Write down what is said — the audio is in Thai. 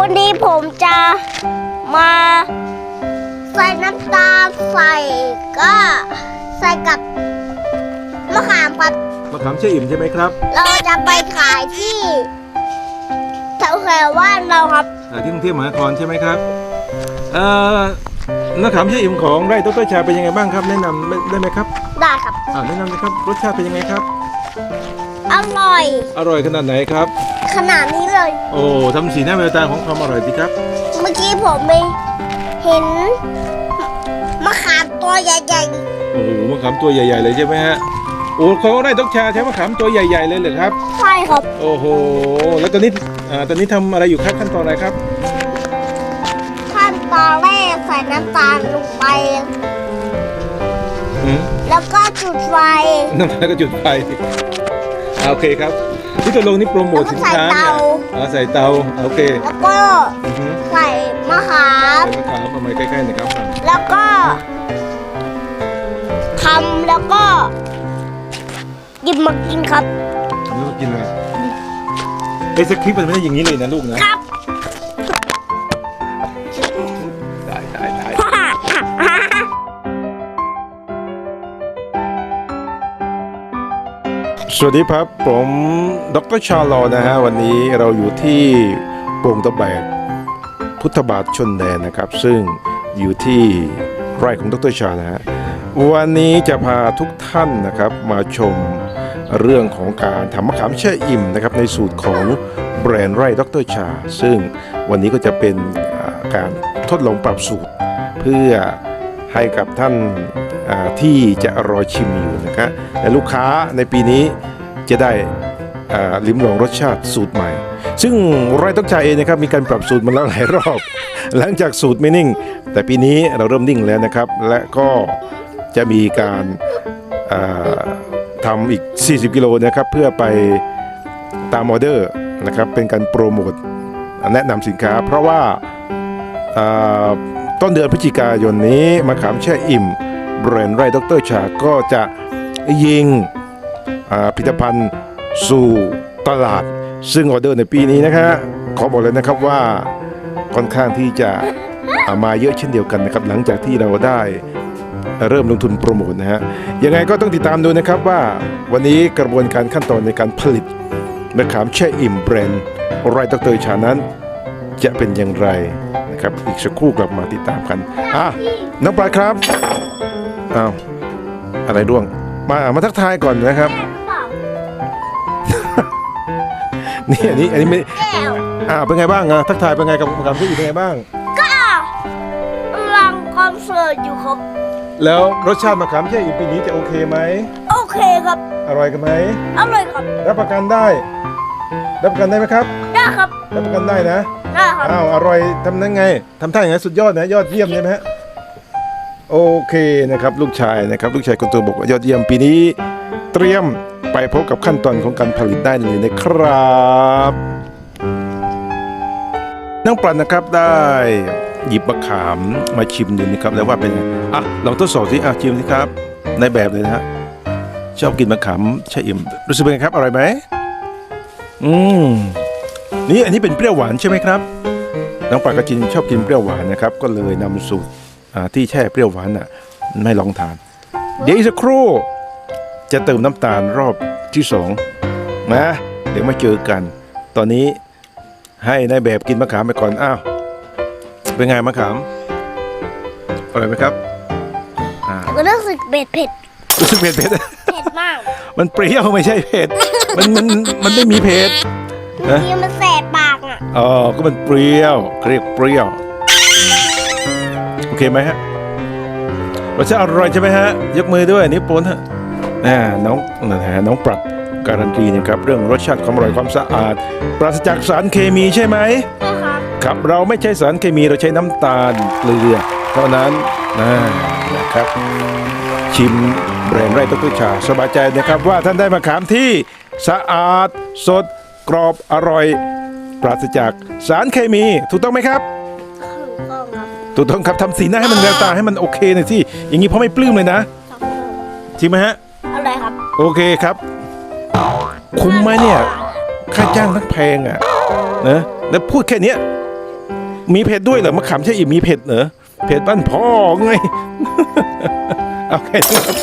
วันนี้ผมจะมาใส่น้ำตาลใส่ก็ใส่กับมะขามครับ มะขามเชื่ออิ่มใช่ไหมครับเราจะไปขายที่แถวแถวบ้านเราครับอ่าที่กรุงเทพมหานครใช่ไหมครับเอ่อมะขามเชื่ออิ่มของไร่ต้นต้นชาเป็นยังไงบ้างครับ แนะนำได้ไหมครับได้ครับอ่าแนะนำเลยครับรสชาติเป็นยังไงครับ อร่อย อร่อยขนาดไหนครับ ขนาดนี้เลย โอ้ทำสีหน้าแววตาของความอร่อยสิครับ เมื่อกี้ผมไปเห็นมะขามตัวใหญ่โอ้โหมะขามตัวใหญ่ ๆ เลยใช่ไหมฮะโอ้ของไร่ต้นชาใช้มะขามตัวใหญ่ ๆ เลยเหรอครับ ๆใช่ครับโอ้โห แล้วตอนนี้อ่าตอนนี้ทำอะไรอยู่ครับขั้นตอนอะไรครับ ขั้นตอนแรกใส่น้ำตาลลงไป อืมแล้วก็จุดไฟน้ำตาลก็จุดไฟอ่าโอเคครับ ที่ตกลงนี่โปรโมทสินค้าเนี่ยอ่าใส่เตาโอเคแล้วก็อือฮึใส่มะขามมะขามเอามาใกล้ๆหนะครับแล้วก็ทำแล้วก็หยิบมากินครับลูกกินเลยไอ้สคริปต์มันไม่ได้อย่างนี้เลยนะลูกนะครับ สวัสดีครับผมดรชาลอนะฮะวันนี้เราอยู่ที่โป่งตะแบกพุทธบาทชนแดนนะครับ ซึ่งอยู่ที่ไร่ของดรชานะฮะวันนี้จะพาทุกท่านนะครับมาชมเรื่องของการทำมะขามแช่อิ่มนะครับในสูตรของแบรนด์ไร่ดรชา ซึ่งวันนี้ก็จะเป็นการทดลองปรับสูตรเพื่อ ให้กับท่านที่จะรอชิมอยู่นะครับและลูกค้าในปีนี้จะได้ลิ้มลองรสชาติสูตรใหม่ ซึ่งไร่ต้องชาเองนะครับมีการปรับสูตรมาแล้วหลายรอบ หลังจากสูตรไม่นิ่ง แต่ปีนี้เราเริ่มนิ่งแล้วนะครับ และก็จะมีการทำอีก 40 กิโลนะครับเพื่อไปตามออเดอร์นะครับเป็นการโปรโมทแนะนำสินค้า เพราะว่าอ่า ต้นเดือนพฤศจิกายนนี้มะขามแช่อิ่มแบรนด์ไร่ดรชาก็จะยิงอ่าผลิตภัณฑ์สู่ตลาด ซึ่งออเดอร์ในปีนี้นะคะขอบอกเลยนะครับว่าค่อนข้างที่จะามาเยอะเช่นเดียวกันนะครับหลังจากที่เราได้เริ่มลงทุนโปรโมทนะฮะยังไงก็ต้องติดตามดูนะครับว่าวันนี้กระบวนการขั้นตอนในการผลิตมะขามแช่อิ่มแบรนด์ไรดรชานั้น จะเป็นอย่างไร นะครับ อีกสักครู่กลับมาติดตามกันอะน้องปลาครับอ้าวอะไรร่วง มามาทักทายก่อนนะครับ นี่อันนี้อันนี้ไม่แก้ว อ่าเป็นไงบ้างอะทักทายเป็นไงกับกับที่อยู่เป็นไงบ้าง ก็กำลังคอนเสิร์ตอยู่ครับ แล้วรสชาติมะขามแช่อิ่มปีนี้จะโอเคไหมโอเคครับ อร่อยกันไหมอร่อยครับ รับประกันได้ รับประกันได้ไหมครับ ได้ครับรับประกันได้นะได้ครับอ้าวอร่อยทำยังไงทำท่าอย่างไงสุดยอดนะยอดเยี่ยมใช่ไหมฮะโอเคนะครับลูกชายนะครับลูกชายคนโตบอกว่ายอดเยี่ยมปีนี้ เตรียมไปพบกับขั้นตอนของการผลิตได้เลยนะครับน้องปลันนะครับได้หยิบมะขามมาชิมดูนะครับแล้วว่าเป็นไงอะลองทดสอบสิอะชิมสิครับ ในแบบเลยนะฮะชอบกินมะขามแช่อิ่มรู้สึกเป็นไงครับอร่อยไหมอืม นี่อันนี้เป็นเปรี้ยวหวานใช่ไหมครับ น้องปลากระจินชอบกินเปรี้ยวหวานนะครับ ก็เลยนำสูตรอ่าที่แช่เปรี้ยวหวานน่ะไม่ลองทาน เดี๋ยวอีกสักครู่จะเติมน้ำตาลรอบที่สองนะเดี๋ยวมาเจอกัน ตอนนี้ให้นายแบบกินมะขามไปก่อนอ้าวเป็นไงมะขามอร่อยไหมครับอ่าก็รู้สึกเผ็ดเผ็ดรู้สึกเผ็ดเผ็ดเผ็ดมาก มันเปรี้ยวไม่ใช่เผ็ดมันมันมันไม่มีเผ็ด เมื่อกี้มันแสบปากอะอ๋อก็มันเปรี้ยวเขาเรียกเปรี้ยว โอเคไหมฮะรสชาติอร่อยใช่ไหมฮะ ยกมือด้วยนิ้วโป้นฮะน่าน้องนะฮะน้องปรับการันตีนะครับ เรื่องรสชาติความอร่อยความสะอาด ปราศจากสารเคมีใช่ไหมใช่ครับครับเราไม่ใช้สารเคมีเราใช้น้ำตาลเกลือเท่านั้นนะนะครับ ชิมแบรนด์ไร่ต้นพืชชาสบายใจนะครับว่าท่านได้มะขามที่สะอาดสด กรอบอร่อย ปราศจากสารเคมี ถูกต้องไหมครับ ถูกต้องครับถูกต้องครับทำสีหน้าให้มันแววตาให้มันโอเคหน่อยสิอย่างนี้เพราะไม่ปลื้มเลยนะสองมือจริงไหมฮะ อะไรครับโอเคครับ คุ้มไหมเนี่ย ค่าจ้างทั้งแพงอะนะแล้วพูดแค่เนี้ยมีเผ็ดด้วยเหรอมะขามเชยอิ่มมีเผ็ดเหรอเผ็ดบ้านพ่อไง เอาแค่นี้ครับ